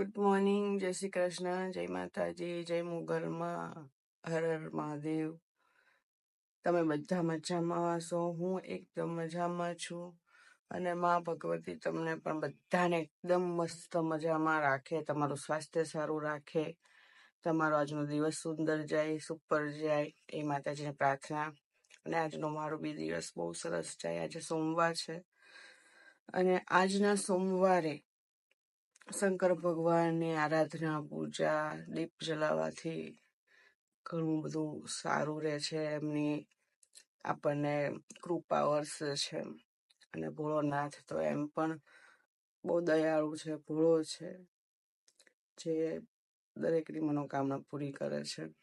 Good morning જય શ્રી કૃષ્ણ જય માતાજી જય મુગલમાં હર હર મહાદેવ તમે બધા મજામાં હશો? હું એકદમ મજામાં છું અને મા ભગવતી તમને પણ બધાને એકદમ મસ્ત મજામાં રાખે, તમારું સ્વાસ્થ્ય સારું રાખે, તમારો આજનો દિવસ સુંદર જાય, સુપર જાય, એ માતાજીને પ્રાર્થના. અને આજનો મારો બી દિવસ બહુ સરસ જાય. આજે સોમવાર છે અને આજના સોમવારે શંકર ભગવાનની આરાધના, પૂજા, દીપ જલાવવાથી ઘણું બધું સારું રહે છે. એમની આપણને કૃપા વર્ષ છે. અને ભોળોનાથ તો એમ પણ બહુ દયાળુ છે, ભોળો છે, જે દરેકની મનોકામના પૂરી કરે છે.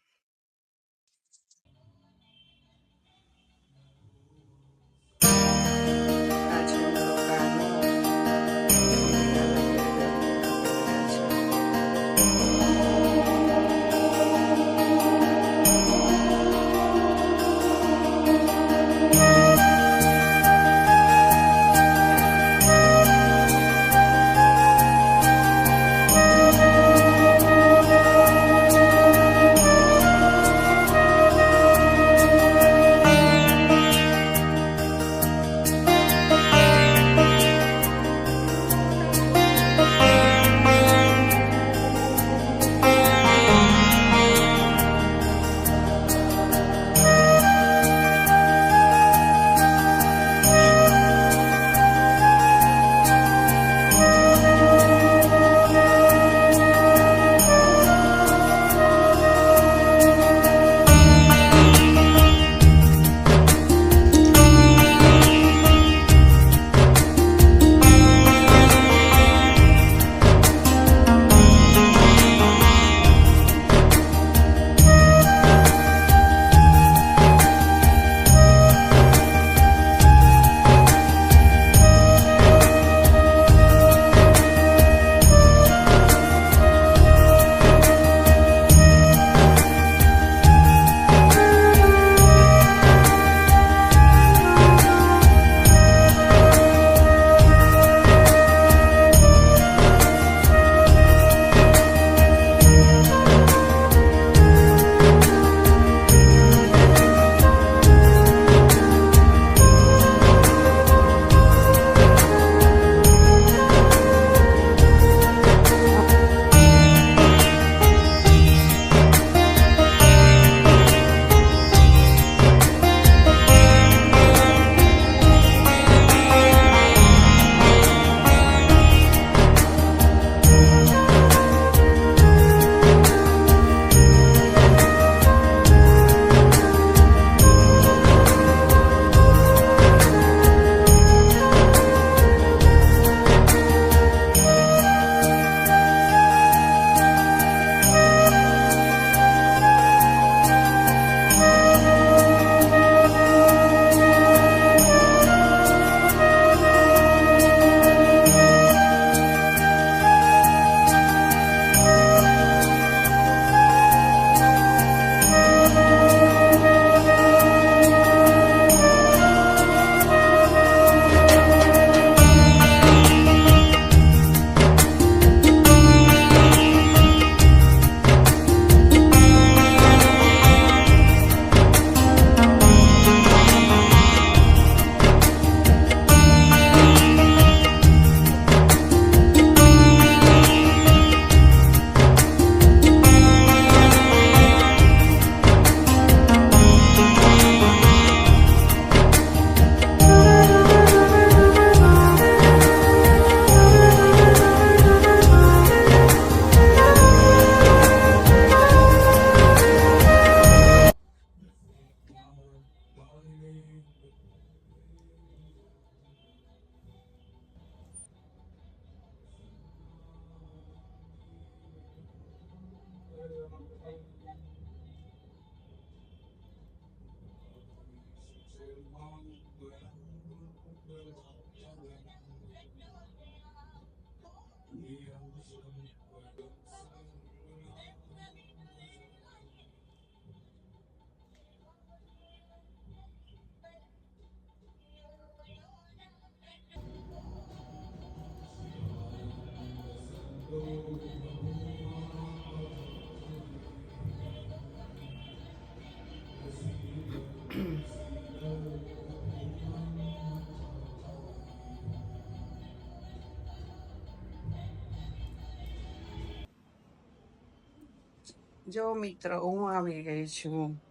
જો મિત્ર, હું આવી ગઈ છું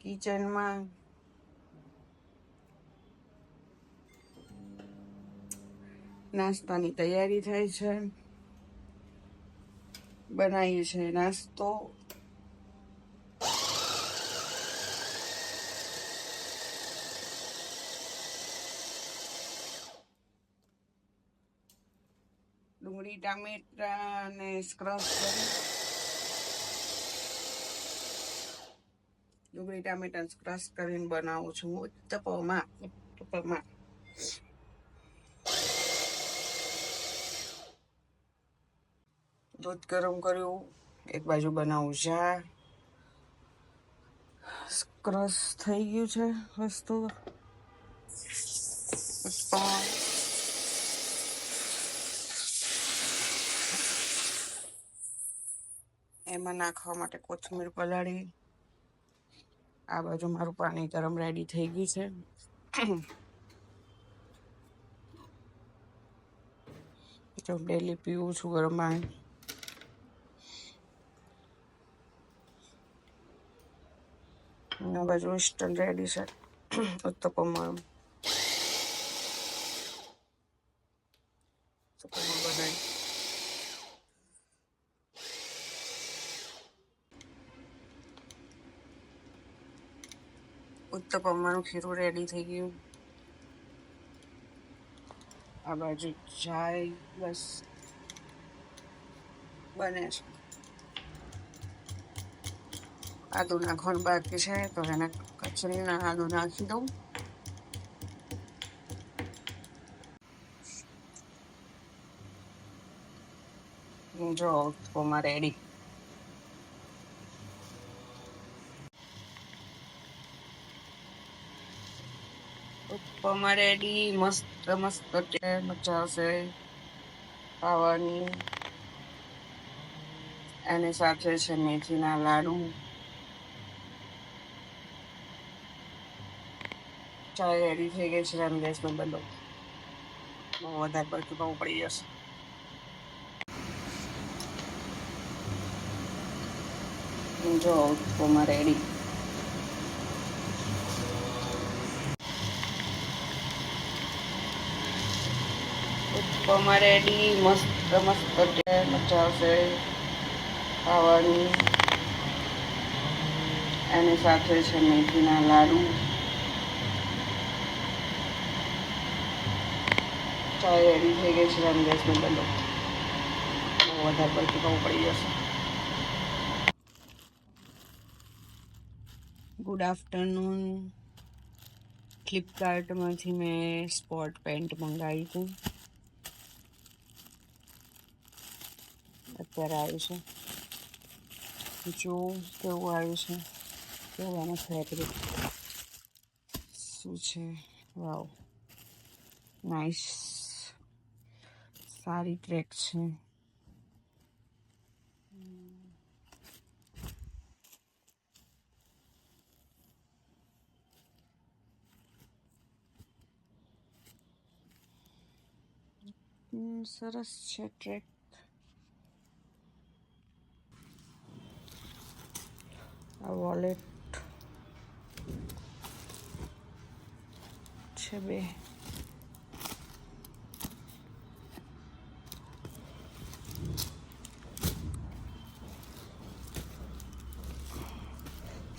કિચનમાં. નાસ્તાની તૈયારી થાય છે. બનાવીએ છે નાસ્તો. ડુંગળી, ટામેટા ને સ્ક્રબ કરી. ડુંગળી ટામેટા ક્રશ કરીને બનાવું છું ઉત્તપમાં ઉત્તપમાં દૂધ ગરમ કર્યું એક બાજુ બનાવું ચા ક્રશ થઈ ગયું છે વસ્તુ. એમાં નાખવા માટે કોથમીર પલાળી. આ બાજુ મારું પાણી ગરમ રેડી થઈ ગયું છે. ડેલી પીવું છું ગરમ પાણી. આ બાજુ ઇન્સ્ટન્ટ રેડી છે. ઉત્તપમ બનાવી ઉત્તપમનું ખીરું રેડી થઈ ગયું. આ બાજુ ચાય બસ. બને છે. આદુ નાખવાનું બાકી છે, તો એને કચરીના આદુ નાખી દઉં. જો ઉત્તપમમાં રેડી ઉત્તપમમાં રેડી મસ્ત મસ્ત મજા આવશે ખાવાની. એની સાથે છે મેથીના લાડુ. ચાય રેડી થઈ ગઈ છે એમ નો બધો. બહુ વધારે પડતું બહુ પડી જશે. જો ઉત્તપમમાં રેડી ઉત્તપમમાં રેડી મસ્ત મસ્ત મજા આવશે ખાવાની. એની સાથે છે મેથીના લાડુ. ચાય રેડી થઈ ગઈ છે એમ ગેસમાં બંધ વધારે પડતું બહુ પડી જશે. ગુડ આફ્ટરનૂન ફ્લિપકાર્ટમાંથી મેં સ્પોટ પેન્ટ મંગાવી હતું. અત્યારે આવ્યું છે જો કેવું આવ્યું છે કેવું એનું ફેબ્રિક શું છે વાવ નાઇસ સારી ટ્રેક છે સરસ છે ટ્રેક આ વોલેટ છે બે.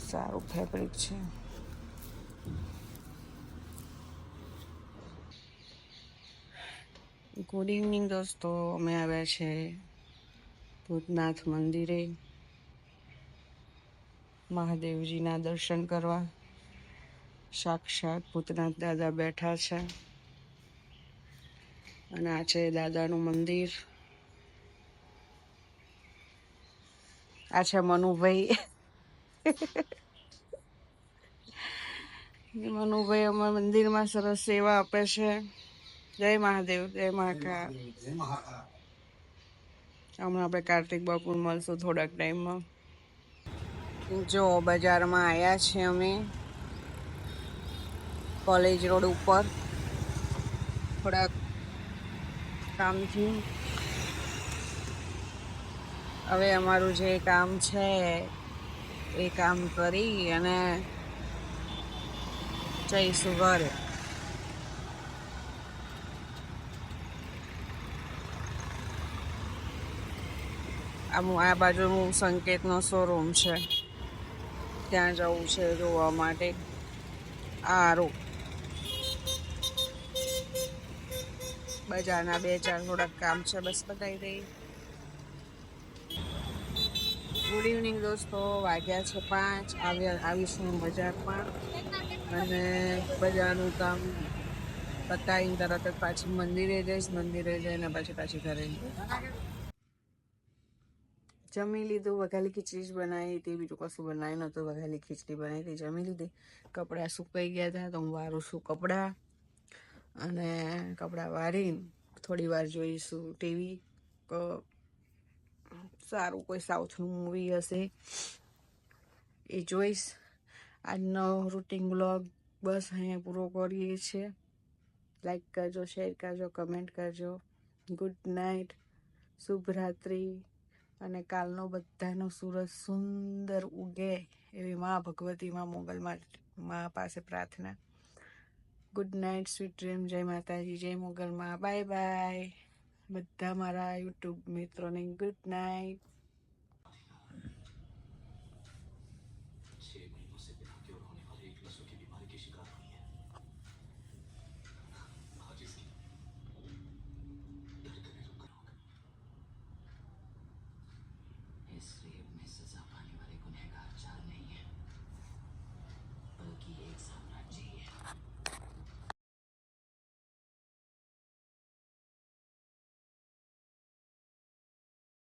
સારું ફેબ્રિક છે. ગુડ ઇવનિંગ દોસ્તો, અમે આવ્યા છે ભૂતનાથ મંદિરે. મહાદેવજીના દર્શન કરવા. સાક્ષાત ભૂતનાથ દાદા બેઠા છે. અને આ છે દાદાનું મંદિર. આ છે મનુભાઈ. મનુભાઈ અમારા મંદિરમાં સરસ સેવા આપે છે. જય મહાદેવ જય મહાકાળ હમણાં આપણે કાર્તિક બાપુ મળશું થોડાક ટાઈમમાં. જો બજારમાં આવ્યા છીએ અમે. કોલેજ રોડ ઉપર. થોડાક કામથી. હવે અમારું જે કામ છે, એ કામ કરી અને જઈશું ઘરે. આ બાજુનું સંકેતનો શોરૂમ છે. ત્યાં જવું છે જોવા માટે. આરો. બજારના બે ચાર થોડાક કામ છે, બસ બતાવી દઈ ગુડ ઇવનિંગ દોસ્તો, વાગ્યા છે પાંચ. આવ્યા, આવીશું બજારમાં અને બજારનું કામ પતાવીને તરત જ પાછી મંદિરે જઈશ. મંદિરે જઈને પછી પાછી ઘરે જમી લીધું વઘાલી ખીચડી જ બનાવી હતી. બીજું કશું બનાવી નહોતું. વઘાલી ખીચડી બનાવી હતી, જમી લીધી. કપડાં સુકાઈ ગયા હતા તો હું વારું છું કપડાં અને કપડાં વારીને થોડી વાર જોઈશું ટીવી. સારું કોઈ સાઉથનું મૂવી હશે એ જોઈશ. આજનો રૂટિન બ્લોગ બસ અહીંયા પૂરો કરીએ છીએ. લાઈક કરજો શેર કરજો કમેન્ટ કરજો. ગુડ નાઇટ શુભરાત્રિ. અને કાલનો બધાનો સૂરજ સુંદર ઉગે એવી મા ભગવતી મા મોગલમાં મા પાસે પ્રાર્થના. ગુડ નાઇટ સ્વીટ ડ્રીમ જય માતાજી, જય મોગલમાં. બાય બાય બધા મારા યુટ્યુબ મિત્રોને ગુડ નાઇટ